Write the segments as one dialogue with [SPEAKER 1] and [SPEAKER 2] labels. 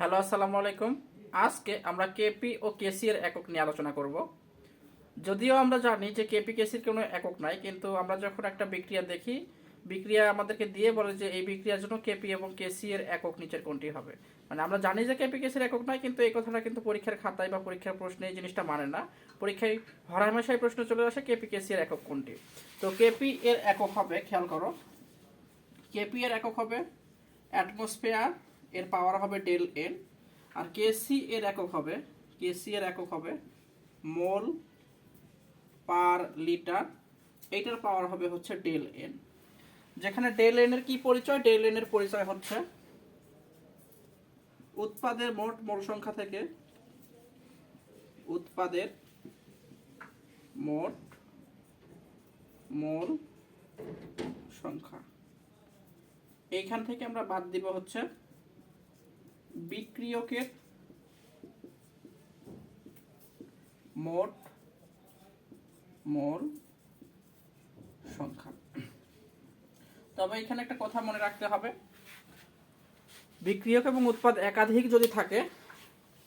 [SPEAKER 1] Hello, আসসালামু আলাইকুম। আজকে আমরা কেপি ও কেসি এর একক নিয়ে আলোচনা করব। যদিও আমরা জানি যে কেপি কেসির কোনো একক নাই, কিন্তু আমরা যখন একটা বিক্রিয়া দেখি, বিক্রিয়া আমাদেরকে দিয়ে বলে যে এই বিক্রিয়ার জন্য কেপি এবং কেসি এর একক নিচের কোনটি হবে। মানে আমরা জানি যে কেপি কেসির একক নাই, কিন্তু এই কথাটা কিন্তু পরীক্ষার খাতায় বা পরীক্ষার প্রশ্নে এই জিনিসটা মানে না। পরীক্ষায় হরহামেশাই প্রশ্ন চলে আসে কেপি কেসি এর একক কোনটি। তো কেপি এর একক হবে, খেয়াল করো কেপি এর একক হবে অ্যাটমসফেয়ার এর পাওয়ার হবে ডেল এন আর কেসি এর একক হবে কেসি এর একক হবে মোল পার লিটার এইটার পাওয়ার হবে হচ্ছে ডেল এন যেখানে ডেল এন এর কি পরিচয়? ডেল এন এর পরিচয় হচ্ছে উৎপাদের মোট মোল সংখ্যা থেকে উৎপাদের মোট মোল সংখ্যা। এইখান থেকে আমরা বাদ দিব হচ্ছে বিক্রিয়কের মোট মোল সংখ্যা। তবে এখানে একটা কথা মনে রাখতে হবে। বিক্রিয়ক এবং উৎপাদ একাধিক যদি থাকে,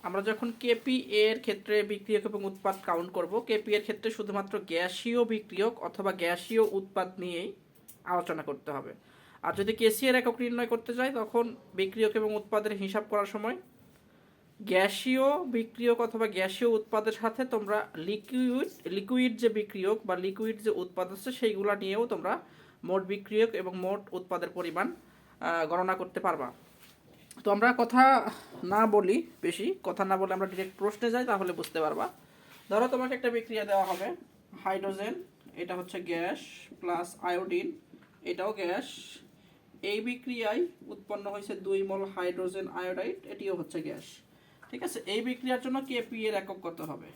[SPEAKER 1] আমরা যখন কেপি এর ক্ষেত্রে বিক্রিয়ক এবং উৎপাদ কাউন্ট করব কেপি এর ক্ষেত্রে শুধুমাত্র গ্যাসীয় বিক্রিয়ক অথবা গ্যাসীয় উৎপাদ নিয়েই আলোচনা করতে হবে। আর যদি কেসিএর একক নির্ণয় করতে যাই তখন বিক্রিয়ক এবং উৎপাদের হিসাব করার সময় গ্যাসীয় বিক্রিয়ক অথবা গ্যাসীয় উৎপাদের সাথে তোমরা লিকুইড লিকুইড যে বিক্রিয়ক বা লিকুইড যে উৎপাদ আছে, সেইগুলা নিয়েও তোমরা মোট বিক্রিয়ক এবং মোট উৎপাদের পরিমাণ গণনা করতে পারবা। তো আমরা কথা না বলি বেশি, কথা না বলে আমরা ডিরেক্ট প্রশ্নে যাই, তাহলে বুঝতে পারবা। ধরো তোমাকে একটা বিক্রিয়া দেওয়া হবে হাইড্রোজেন এটা হচ্ছে গ্যাস প্লাস আয়োডিন এটাও গ্যাস এই বিক্রিয়ায় উৎপন্ন হয়েছে দুই মোল হাইড্রোজেন আয়োডাইড, এটিও হচ্ছে গ্যাস। ঠিক আছে? এই বিক্রিয়ার জন্য কেপি এর একক কত হবে।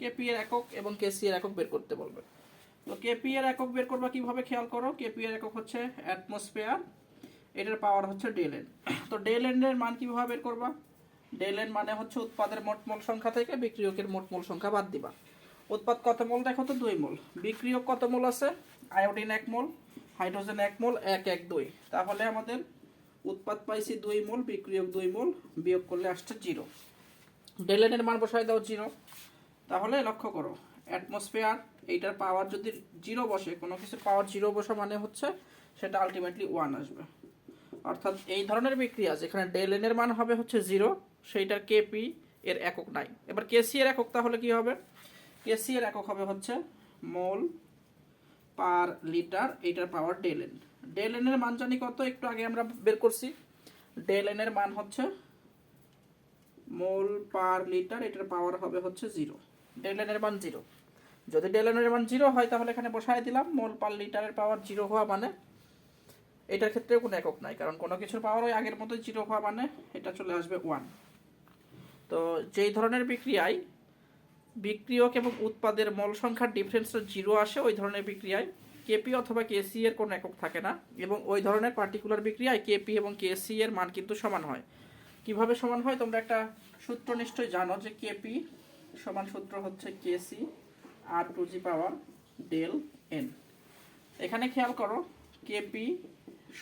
[SPEAKER 1] কেপি এর একক এবং কেসি এর একক বের করতে বলবে। তো কেপি এর একক বের করবা কীভাবে খেয়াল করো? কেপি এর একক হচ্ছে অ্যাটমসফেয়ার এটার পাওয়ার হচ্ছে ডেল এন তো ডেল এন এর মান কীভাবে বের করবা? ডেল এন মানে হচ্ছে উৎপাদের মোট মোল সংখ্যা থেকে বিক্রিয়কের মোট মোল সংখ্যা বাদ দিবা। উৎপাদ কত মোল? দেখো তো দুই মোল। বিক্রিয়ক কত মোল আছে? আয়োডিন এক মোল। হাইড্রোজেন এক মোল, এক এক, দুই। তাহলে আমাদের উৎপাদ পাইছি দুই মোল, বিক্রিয়ক দুই মোল, বিয়োগ করলে আসছে জিরো। ডেলেনের মান বসায় দাও জিরো। তাহলে লক্ষ্য করো, অ্যাটমসফেয়ার, এইটার পাওয়ার যদি জিরো বসে, কোনো কিছু পাওয়ার জিরো বসা মানে হচ্ছে সেটা আলটিমেটলি ওয়ান আসবে। অর্থাৎ এই ধরনের বিক্রিয়া, যেখানে ডেলেনের মান হবে হচ্ছে জিরো, সেইটার কেপি এর একক নাই। এবার কেসি এর একক তাহলে কি হবে? কেসি এর একক হবে হচ্ছে মোল পার লিটার এইটার পাওয়ার ডেলেন ডেলেনের মান জানি কত? একটু আগে আমরা বের করছি। ডেলেনের মান হচ্ছে মোল পার লিটার, এটার পাওয়ার হবে হচ্ছে জিরো। ডেলেনের মান জিরো। যদি ডেলেনের মান জিরো হয়, তাহলে এখানে বসায় দিলাম, মোল পার লিটারের পাওয়ার জিরো হওয়া মানে এটার ক্ষেত্রে কোনো একক নাই, কারণ কোনো কিছুর পাওয়ার ওই আগের মতোই জিরো হওয়া মানে এটা চলে আসবে ওয়ান তো যেই ধরনের বিক্রিয়ায় বিক্রিয়ক এবং উৎপাদের মল সংখ্যার ডিফারেন্সটা জিরো আসে, ওই ধরনের বিক্রিয়ায় কেপি অথবা কেসি এর কোনো একক থাকে না। এবং ওই ধরনের পার্টিকুলার বিক্রিয়ায় কেপি এবং কেসি এর মান কিন্তু সমান হয়। কীভাবে সমান হয়? তোমরা একটা সূত্র নিশ্চয়ই জানো যে কেপি সমান সূত্র হচ্ছে KC R to G power del N এখানে খেয়াল করো কেপি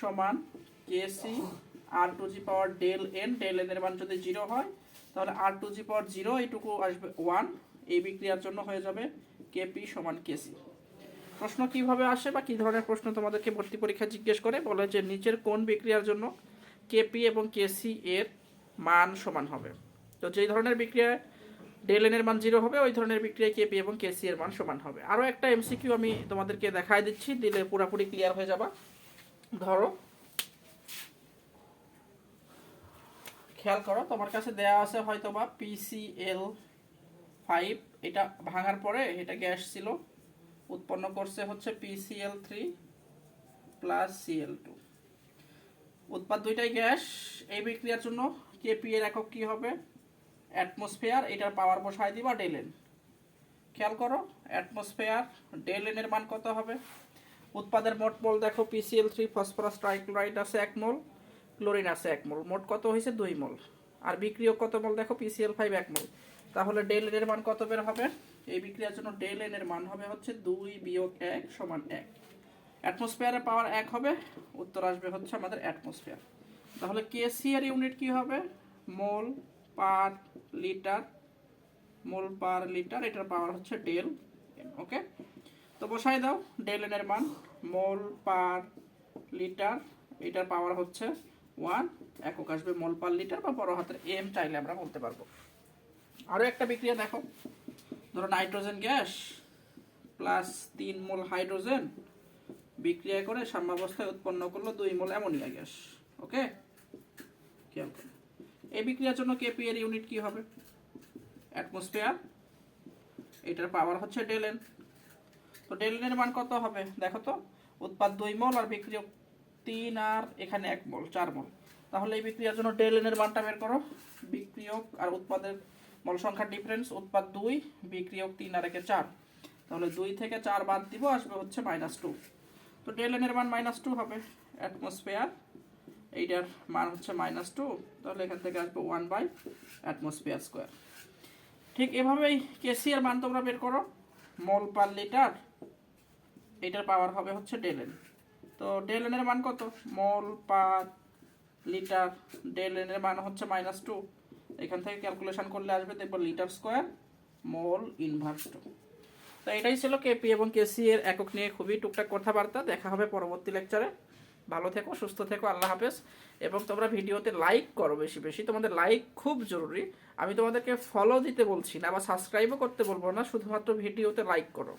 [SPEAKER 1] সমান KC R to G power del N del N এর মান যদি জিরো হয়, তাহলে আর টু জি পাওয়ার জিরো এইটুকু আসবে ওয়ান এই বিক্রিয়ার জন্য হয়ে যাবে কেপি সমান কেসি। প্রশ্ন কীভাবে আসে বা কী ধরনের প্রশ্ন তোমাদেরকে ভর্তি পরীক্ষা জিজ্ঞেস করে? বলে যে নিচের কোন বিক্রিয়ার জন্য কেপি এবং কেসি এর মান সমান হবে? তো যেই ধরনের বিক্রিয়ায় ডেল এর মান জিরো হবে, ওই ধরনের বিক্রিয়ায় কেপি এবং কেসি এর মান সমান হবে। আরও একটা এমসিকিউ আমি তোমাদেরকে দেখাই দিচ্ছি, দিলে পুরোপুরি ক্লিয়ার হয়ে যাবা। ধরো, খেয়াল করো, তোমার কাছে দেয়া আছে হয়তো বা পিসিএল ফাইভ এটা ভাঙার পরে এটা গ্যাস ছিল। উৎপন্ন করছে হচ্ছে PCl three plus Cl two উৎপাদ দুইটাই গ্যাস। এই বিক্রিয়ার জন্য কেপি এর একক কি হবে? অ্যাটমসফেয়ার এটার পাওয়ার বসায় দিবা ডেলেন। খেয়াল করো অ্যাটমসফেয়ার ডেলেন এর মান কত হবে? উৎপাদের মোট মোল দেখো পিসিএল থ্রি ফসফরাস ট্রাইক্লোরাইড আছে এক মোল ক্লোরিন আছে এক মোল। মোট কত হয়েছে? দুই মোল। আর বিক্রিয়ক কত মোল দেখো পিসিএল ফাইভ এক মোল তাহলে ডেল এর মান কত বের হবে? এই বিক্রিয়ার জন্য ডেল এন এর মান হবে হচ্ছে দুই বিয়োগ এক সমান এক। অ্যাটমসফিয়ারের পাওয়ার এক হবে, উত্তর আসবে হচ্ছে আমাদের অ্যাটমসফিয়ার তাহলে কেসি এর ইউনিট কি হবে? Mole per litre, mole per litre, এটার পাওয়ার হচ্ছে ডেল ওকে তো বসাই দাও ডেল এন এর মান, মোল পার লিটার, এটার পাওয়ার হচ্ছে ওয়ান একক আসবে মোল পার লিটার বা বড় হাতের এম চাইলে আমরা বলতে পারব। আরও একটা বিক্রিয়া দেখো। ধরো নাইট্রোজেন গ্যাস প্লাস তিন মোল হাইড্রোজেন বিক্রিয়া করে সাম্যাবস্থায় উৎপন্ন করল দুই মোল অ্যামোনিয়া গ্যাস। ওকে? খেয়াল করো। এই বিক্রিয়ার জন্য কেপি এর ইউনিট কি হবে? অ্যাটমসফিয়ার এটার পাওয়ার হচ্ছে ডেলেন। তো ডেলেনের মান কত হবে? দেখো তো, উৎপাদ দুই মোল আর বিক্রিয়ক তিন আর এখানে এক মোল, চার মোল। তাহলে এই বিক্রিয়ার জন্য ডেলেন এর মানটা বের করো। বিক্রিয়ক আর উৎপাদের মোল সংখ্যার ডিফারেন্স উৎপাদ দুই, বিক্রিয়ক তিন আর একে চার। তাহলে দুই থেকে চার বাদ দিব, আসবে হচ্ছে মাইনাস টু তো ডেলেন এর মান মাইনাস টু হবে অ্যাটমসফিয়ার এইটার মান হচ্ছে মাইনাস টু তাহলে এখান থেকে আসবে ওয়ান বাই অ্যাটমসফিয়ার স্কোয়ার ঠিক এভাবেই কেসি এর মান তোমরা বের করো। মোল পার লিটার এটার পাওয়ার হবে হচ্ছে ডেলেন তো ডেলেন এর মান কত? মোল পার লিটার। ডেলেন এর মান হচ্ছে মাইনাস টু এখান থেকে ক্যালকুলেশন করলে আসবে দেখব litre square mole inverse two তো এটাই ছিল কেপি এবং কেসি এর একক নিয়ে খুবই টুকটাক কথাবার্তা। দেখা হবে পরবর্তী লেকচারে ভালো থেকো, সুস্থ থেকো, আল্লাহ হাফেজ। এবং তোমরা ভিডিওতে লাইক করো বেশি বেশি। তোমাদের লাইক খুব জরুরি। আমি তোমাদেরকে ফলো দিতে বলছি না বা সাবস্ক্রাইবও করতে বলব না। শুধুমাত্র ভিডিওতে লাইক করো।